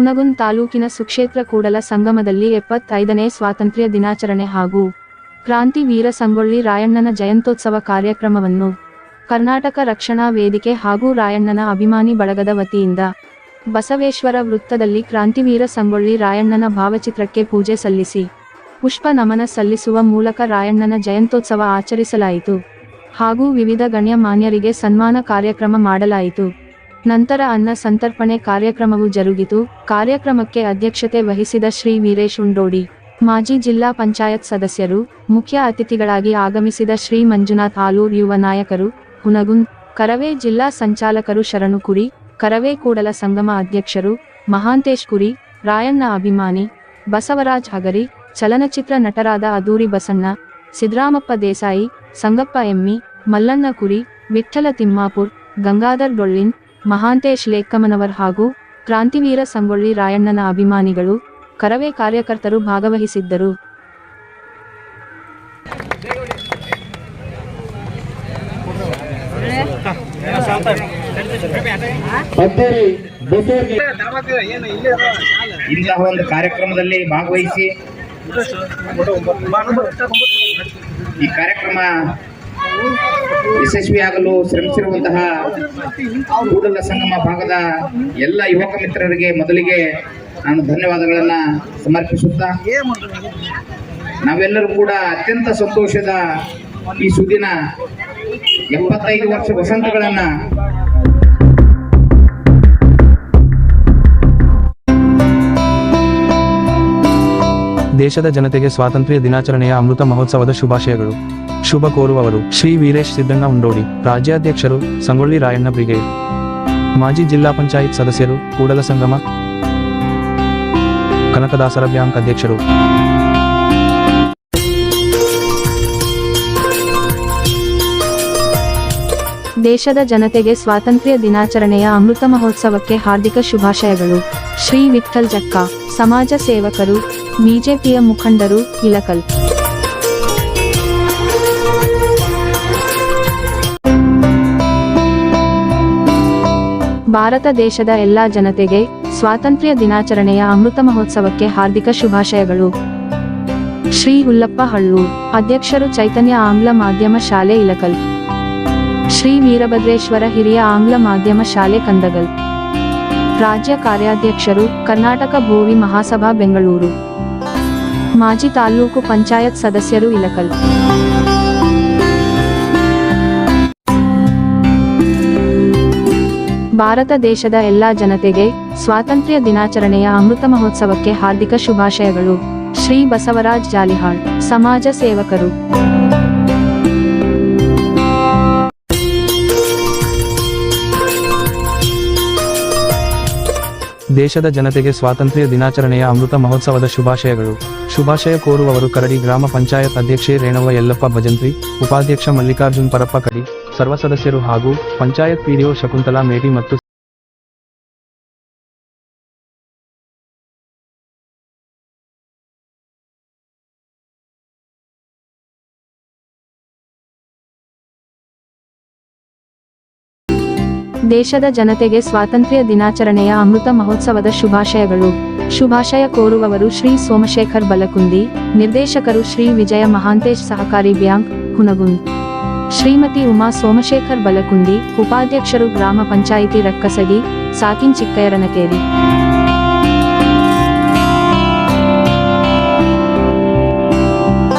ಹುನಗುಂದ್ ತಾಲೂಕಿನ ಸುಕ್ಷೇತ್ರ ಕೂಡಲ ಸಂಗಮದಲ್ಲಿ ಎಪ್ಪತ್ತೈದನೇ ಸ್ವಾತಂತ್ರ್ಯ ದಿನಾಚರಣೆ ಹಾಗೂ ಕ್ರಾಂತಿ ವೀರ ಸಂಗೊಳ್ಳಿ ರಾಯಣ್ಣನ ಜಯಂತ್ಯೋತ್ಸವ ಕಾರ್ಯಕ್ರಮವನ್ನು ಕರ್ನಾಟಕ ರಕ್ಷಣಾ ವೇದಿಕೆ ಹಾಗೂ ರಾಯಣ್ಣನ ಅಭಿಮಾನಿ ಬಳಗದ ವತಿಯಿಂದ ಬಸವೇಶ್ವರ ವೃತ್ತದಲ್ಲಿ ಕ್ರಾಂತಿವೀರ ಸಂಗೊಳ್ಳಿ ರಾಯಣ್ಣನ ಭಾವಚಿತ್ರಕ್ಕೆ ಪೂಜೆ ಸಲ್ಲಿಸಿ ಪುಷ್ಪ ನಮನ ಸಲ್ಲಿಸುವ ಮೂಲಕ ರಾಯಣ್ಣನ ಜಯಂತೋತ್ಸವ ಆಚರಿಸಲಾಯಿತು ಹಾಗೂ ವಿವಿಧ ಗಣ್ಯಮಾನ್ಯರಿಗೆ ಸನ್ಮಾನ ಕಾರ್ಯಕ್ರಮ ಮಾಡಲಾಯಿತು. ನಂತರ ಅನ್ನ ಸಂತರ್ಪಣೆ ಕಾರ್ಯಕ್ರಮವು ಜರುಗಿತು. ಕಾರ್ಯಕ್ರಮಕ್ಕೆ ಅಧ್ಯಕ್ಷತೆ ವಹಿಸಿದ ಶ್ರೀ ವೀರೇಶ್ ಉಂಡೋಡಿ, ಮಾಜಿ ಜಿಲ್ಲಾ ಪಂಚಾಯತ್ ಸದಸ್ಯರು, ಮುಖ್ಯ ಅತಿಥಿಗಳಾಗಿ ಆಗಮಿಸಿದ ಶ್ರೀ ಮಂಜುನಾಥ್ ಆಲೂರ್ ಯುವ ನಾಯಕರು ಹುನಗುಂದ್ ಕರವೇ ಜಿಲ್ಲಾ ಸಂಚಾಲಕರು ಶರಣು ಕುರಿ ಕರವೇ ಕೂಡಲ ಸಂಗಮ ಅಧ್ಯಕ್ಷರು, ಮಹಾಂತೇಶ್ ಕುರಿ, ರಾಯಣ್ಣ ಅಭಿಮಾನಿ, ಬಸವರಾಜ್ ಹಗರಿ, ಚಲನಚಿತ್ರ ನಟರಾದ ಅದೂರಿ ಬಸಣ್ಣ ಸಿದ್ರಾಮಪ್ಪ ದೇಸಾಯಿ, ಸಂಗಪ್ಪ ಎಮ್ಮಿ, ಮಲ್ಲಣ್ಣ ಕುರಿ, ವಿಠ್ಠಲ ತಿಮ್ಮಾಪುರ್, ಗಂಗಾಧರ್ ಡೊಳ್ಳಿನ್ ಮಹಾಂತೇಶ್ ಲೇಕ್ಕಮ್ಮನವರ್ ಹಾಗೂ ಕ್ರಾಂತಿವೀರ ಸಂಗೊಳ್ಳಿ ರಾಯಣ್ಣನ ಅಭಿಮಾನಿಗಳು ಕರವೇ ಕಾರ್ಯಕರ್ತರು ಭಾಗವಹಿಸಿದ್ದರು. ಇಂತಹ ಒಂದು ಕಾರ್ಯಕ್ರಮದಲ್ಲಿ ಭಾಗವಹಿಸಿ ಈ ಕಾರ್ಯಕ್ರಮ ಯಶಸ್ವಿಯಾಗಲು ಶ್ರಮಿಸಿರುವಂತಹ ಕೂಡಲ ಸಂಗಮ ಭಾಗದ ಎಲ್ಲ ಯುವಕ ಮಿತ್ರರಿಗೆ ಮೊದಲಿಗೆ ನಾನು ಧನ್ಯವಾದಗಳನ್ನು ಸಮರ್ಪಿಸುತ್ತಾ, ನಾವೆಲ್ಲರೂ ಕೂಡ ಅತ್ಯಂತ ಸಂತೋಷದ ಈ ಸುದಿನ ಎಪ್ಪತ್ತೈದು ವರ್ಷ ವಸಂತಗಳನ್ನ ದೇಶದ ಜನತೆಗೆ ಸ್ವಾತಂತ್ರ್ಯ ದಿನಾಚರಣೆಯ ಅಮೃತ ಮಹೋತ್ಸವದ ಶುಭಾಶಯಗಳು. ಶುಭ ಕೋರುವವರು ಶ್ರೀ ವೀರೇಶ್ ಸಿದ್ದಣ್ಣ ಉಂಡೋಡಿ, ರಾಜ್ಯಾಧ್ಯಕ್ಷರು ಸಂಗೊಳ್ಳಿ ರಾಯಣ್ಣ ಬ್ರಿಗೇಡ್. ಮಾಜಿ ಜಿಲ್ಲಾ ಪಂಚಾಯತ್ ಸದಸ್ಯರು ಕೂಡಲ ಸಂಗಮ. ಕನಕದಾಸರ ಬ್ಯಾಂಕ್ ಅಧ್ಯಕ್ಷರು. ದೇಶದ ಜನತೆಗೆ ಸ್ವಾತಂತ್ರ್ಯ ದಿನಾಚರಣೆಯ ಅಮೃತ ಮಹೋತ್ಸವಕ್ಕೆ ಹಾರ್ದಿಕ ಶುಭಾಶಯಗಳು. ಶ್ರೀ ವಿಠಲ್ ಜಕ್ಕ, ಸಮಾಜ ಸೇವಕರು, ಬಿಜೆಪಿಯ ಮುಖಂಡರು ಇಲಕಲ್ ಭಾರತ ದೇಶದ ಎಲ್ಲಾ ಜನತೆಗೆ ಸ್ವಾತಂತ್ರ್ಯ ದಿನಾಚರಣೆಯ ಅಮೃತ ಮಹೋತ್ಸವಕ್ಕೆ ಹಾರ್ದಿಕ ಶುಭಾಶಯಗಳು. ಶ್ರೀ ಹುಲ್ಲಪ್ಪ ಹಳ್ಳೂರ್ ಅಧ್ಯಕ್ಷರು ಚೈತನ್ಯ ಆಂಗ್ಲ ಮಾಧ್ಯಮ ಶಾಲೆ ಇಲಕಲ್ ಶ್ರೀ ವೀರಭದ್ರೇಶ್ವರ ಹಿರಿಯ ಆಂಗ್ಲ ಮಾಧ್ಯಮ ಶಾಲೆ ಕಂದಗಲ್. ರಾಜ್ಯ ಕಾರ್ಯಾಧ್ಯಕ್ಷರು, ಕರ್ನಾಟಕ ಭೋವಿ ಮಹಾಸಭಾ ಬೆಂಗಳೂರು. ಮಾಜಿ ತಾಲೂಕು ಪಂಚಾಯತ್ ಸದಸ್ಯರು ಇಲಕಲ್. ಭಾರತ ದೇಶದ ಎಲ್ಲಾ ಜನತೆಗೆ ಸ್ವಾತಂತ್ರ್ಯ ದಿನಾಚರಣೆಯ ಅಮೃತ ಮಹೋತ್ಸವಕ್ಕೆ ಹಾರ್ದಿಕ ಶುಭಾಶಯಗಳು. ಶ್ರೀ ಬಸವರಾಜ್ ಜಾಲಿಹಾಳ್, ಸಮಾಜ ಸೇವಕರು. ದೇಶದ ಜನತೆಗೆ ಸ್ವಾತಂತ್ರ್ಯ ದಿನಾಚರಣೆಯ ಅಮೃತ ಮಹೋತ್ಸವದ ಶುಭಾಶಯಗಳು. ಶುಭಾಶಯ ಕೋರುವವರು ಕರಡಿ ಗ್ರಾಮ ಪಂಚಾಯತ್ ಅಧ್ಯಕ್ಷೆ ರೇಣವ ಯಲ್ಲಪ್ಪ ಭಜಂತ್ರಿ, ಉಪಾಧ್ಯಕ್ಷ ಮಲ್ಲಿಕಾರ್ಜುನ್ ಪರಪ್ಪ ಕಡಿ, ಸರ್ವ ಸದಸ್ಯರು ಹಾಗೂ ಪಂಚಾಯತ್ ಪಿಡಿಒ ಶಕುಂತಲಾ ಮೇಟಿ ಮತ್ತು ದೇಶದ ಜನತೆಗೆ ಸ್ವಾತಂತ್ರ್ಯ ದಿನಾಚರಣೆಯ ಅಮೃತ ಮಹೋತ್ಸವದ ಶುಭಾಶಯಗಳು. ಶುಭಾಶಯ ಕೋರುವವರು ಶ್ರೀ ಸೋಮಶೇಖರ್ ಬಲಕುಂದಿ, ನಿರ್ದೇಶಕರು ಶ್ರೀ ವಿಜಯ ಮಹಾಂತೇಶ್ ಸಹಕಾರಿ ಬ್ಯಾಂಕ್, ಹುನಗುಂದ್. ಶ್ರೀಮತಿ ಉಮಾ ಸೋಮಶೇಖರ್ ಬಲಕುಂದಿ, ಉಪಾಧ್ಯಕ್ಷರು ಗ್ರಾಮ ಪಂಚಾಯಿತಿ ರಕ್ಕಸಗಿ, ಸಾಕಿನ್ ಚಿಕ್ಕಯರನಕೇರಿ.